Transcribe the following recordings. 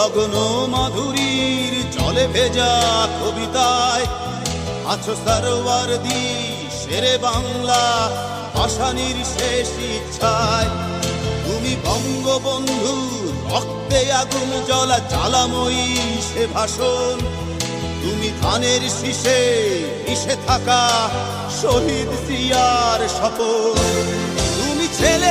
লগ্ন মাধুরীর চলে ভেজা কবিতায়। আছো সারোয়ার দি শেরে বাংলা ভাষানির শেষ ইচ্ছায়। তুমি বঙ্গবন্ধু, রক্তে আগুন জ্বলা জ্বালাময়ী সে ভাষণ। তুমি ধানের শীষে মিশে থাকা শহীদ সিয়ার শপথ। তুমি ছেলে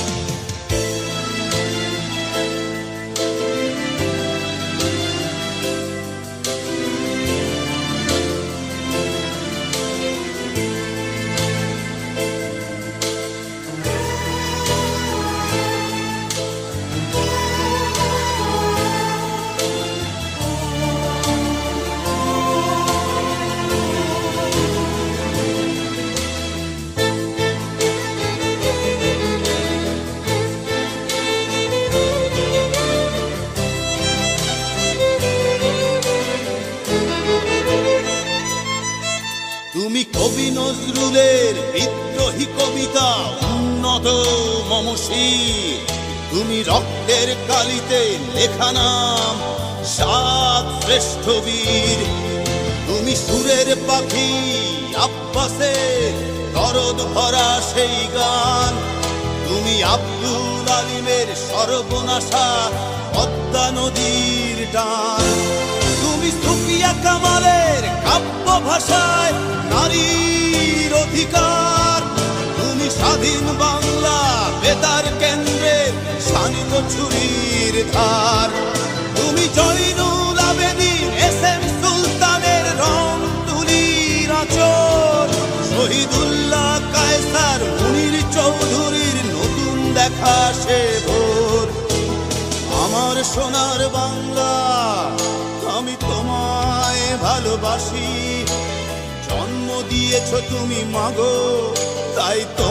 নজরুলের বিদ্রোহী কবিতা উন্নত মমসী। তুমি রক্তের কালিতে লেখা নাম, সাত শ্রেষ্ঠ বীর। তুমি সুরের পাখি আব্বাসে দরদ ভরা সেই গান। তুমি আব্দুল আলিমের সর্বনাশা পদ্মা নদীর টান তুমি সুফিয়া কামালের কাব্য ভাষায় নারীর স্বাধীন বাংলা, বেতার কেন্দ্রের শানিত ছুরির ধার। তুমি জয়নুল সুলতানের রং শহীদুল্লাহ কায়সার চৌধুরীর নতুন দেখা সে ভোর। আমার সোনার বাংলা, আমি তোমায় ভালোবাসি। জন্ম দিয়েছ তুমি মাগো, তাই তোমায়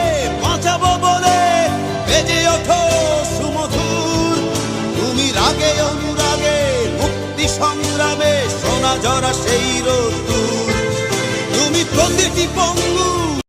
সংগ্রামে সোনা জরা সেই রোদ্দুর। তুমি প্রতিটি পঙ্গ